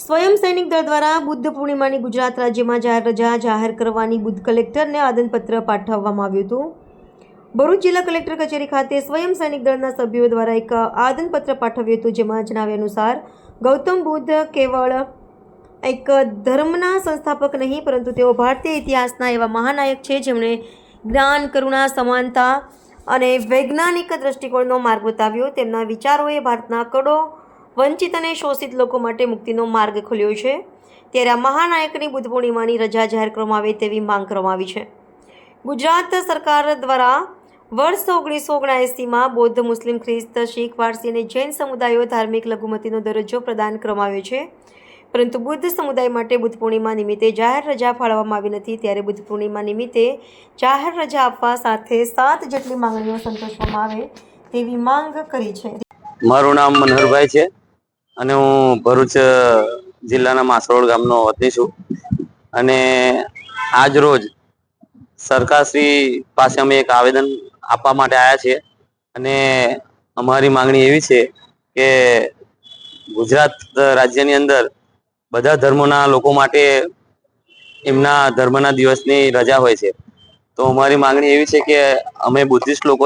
સ્વયં સૈનિક દળ દ્વારા બુદ્ધ પૂર્ણિમાની ગુજરાત રાજ્યમાં જાહેર રજા જાહેર કરવાની બુદ્ધ કલેક્ટરને આદનપત્ર પાઠવવામાં આવ્યું હતું. ભરૂચ જિલ્લા કલેક્ટર કચેરી ખાતે સ્વયં સૈનિક દળના સભ્યો દ્વારા એક આદનપત્ર પાઠવ્યું હતું, જેમાં જણાવ્યા અનુસાર, ગૌતમ બુદ્ધ કેવળ એક ધર્મના સંસ્થાપક નહીં, પરંતુ તેઓ ભારતીય ઇતિહાસના એવા મહાનાયક છે, જેમણે જ્ઞાન, કરુણા, સમાનતા અને વૈજ્ઞાનિક દ્રષ્ટિકોણનો માર્ગ બતાવ્યો. તેમના વિચારોએ ભારતના કરોડો વંચિત અને શોષિત લોકો માટે મુક્તિનો માર્ગ ખોલ્યો છે. ત્યારે આ મહાનાયકની બુદ્ધ પૂર્ણિમાની રજા જાહેર કરવામાં આવે તેવી માંગ કરવામાં આવી છે. ગુજરાત સરકાર દ્વારા વર્ષ ઓગણીસો ઓગણએંસીમાં બૌદ્ધ મુસ્લિમ ખ્રિસ્ત શીખ, પારસી અને જૈન સમુદાયો ધાર્મિક લઘુમતીનો દરજ્જો પ્રદાન કરવામાં આવ્યો છે. પરંતુ બુદ્ધ સમુદાય માટે બુદ્ધ પૂર્ણિમા નિમિત્તે જાહેર રજા ફાળવવામાં આવી નથી. ત્યારે બુદ્ધ પૂર્ણિમા નિમિત્તે જાહેર રજા આપવા સાથે સાત જેટલી માંગણીઓ સંતોષવામાં આવે તેવી માંગ કરી છે. મારું નામ મનહરભાઈ છે. અને હું ભરૂચ જિલ્લાના માસરોડ ગામનો વતની છું. અને આજ રોજ સરકારશ્રી પાસે અમે એક આવેદન આપવા માટે આવ્યા છીએ. અને અમારી માંગણી એવી છે કે ગુજરાત રાજ્યની અંદર બધા ધર્મોના લોકો માટે એમના ધર્મના દિવસની રજા હોય છે. તો અમારી માંગણી એવી છે કે અમે બુદ્ધિસ્ટ લોકો